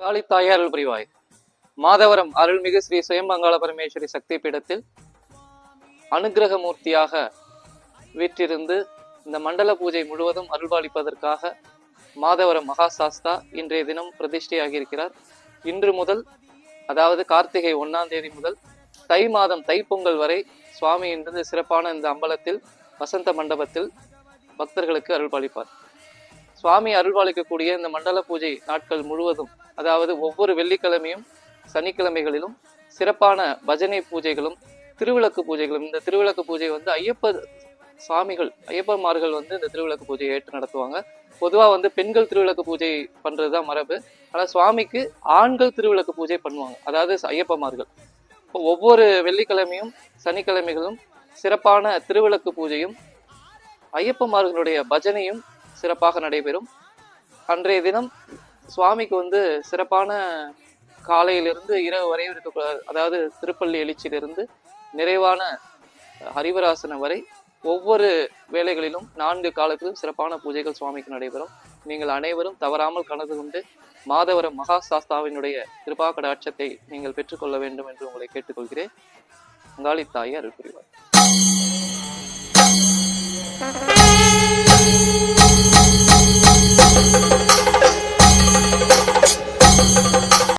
காளி தாயார் அருள் புரிவாய். மாதவரம் அருள்மிகு ஸ்ரீ சுயம்பங்காள பரமேஸ்வரி சக்தி பீடத்தில் அனுக்கிரக மூர்த்தியாக வீற்றிருந்து இந்த மண்டல பூஜை முழுவதும் அருள்பாலிப்பதற்காக மாதவரம் மகாசாஸ்தா இன்றைய தினம் பிரதிஷ்டையாகி இருக்கிறார் இன்று முதல் அதாவது கார்த்திகை ஒன்னாம் தேதி முதல் தை மாதம் தைப்பொங்கல் வரை சுவாமி இருந்து சிறப்பான இந்த அம்பலத்தில் வசந்த மண்டபத்தில் பக்தர்களுக்கு அருள்பாலிப்பார். சுவாமி அருள்வாளிக்கக்கூடிய இந்த மண்டல பூஜை நாட்கள் முழுவதும் அதாவது ஒவ்வொரு வெள்ளிக்கிழமையும் சனிக்கிழமைகளிலும் சிறப்பான பஜனை பூஜைகளும் திருவிளக்கு பூஜைகளும். இந்த திருவிளக்கு பூஜை வந்து ஐயப்ப சுவாமிகள் ஐயப்பமார்கள் வந்து இந்த திருவிளக்கு பூஜையை ஏற்று நடத்துவாங்க. பொதுவாக வந்து பெண்கள் திருவிளக்கு பூஜை பண்ணுறது தான் மரபு. ஆனால் சுவாமிக்கு ஆண்கள் திருவிளக்கு பூஜை பண்ணுவாங்க. அதாவது ஐயப்பமார்கள் இப்போ ஒவ்வொரு வெள்ளிக்கிழமையும் சனிக்கிழமைகளும் சிறப்பான திருவிளக்கு பூஜையும் ஐயப்பமார்களுடைய பஜனையும் சிறப்பாக நடைபெறும். அன்றைய தினம் சுவாமிக்கு வந்து சிறப்பான காலையிலிருந்து இரவு வரையும் இருக்கக்கூடாது அதாவது திருப்பள்ளி எழுச்சியிலிருந்து நிறைவான ஹரிவராசனம் வரை ஒவ்வொரு வேலைகளிலும் நான்கு காலத்திலும் சிறப்பான பூஜைகள் சுவாமிக்கு நடைபெறும். நீங்கள் அனைவரும் தவறாமல் கலந்து கொண்டு மாதவரம் மகா சாஸ்தாவினுடைய கிருபா நீங்கள் பெற்றுக்கொள்ள வேண்டும் என்று உங்களை கேட்டுக்கொள்கிறேன். அங்காளி தாயார் அருள் புரிவார்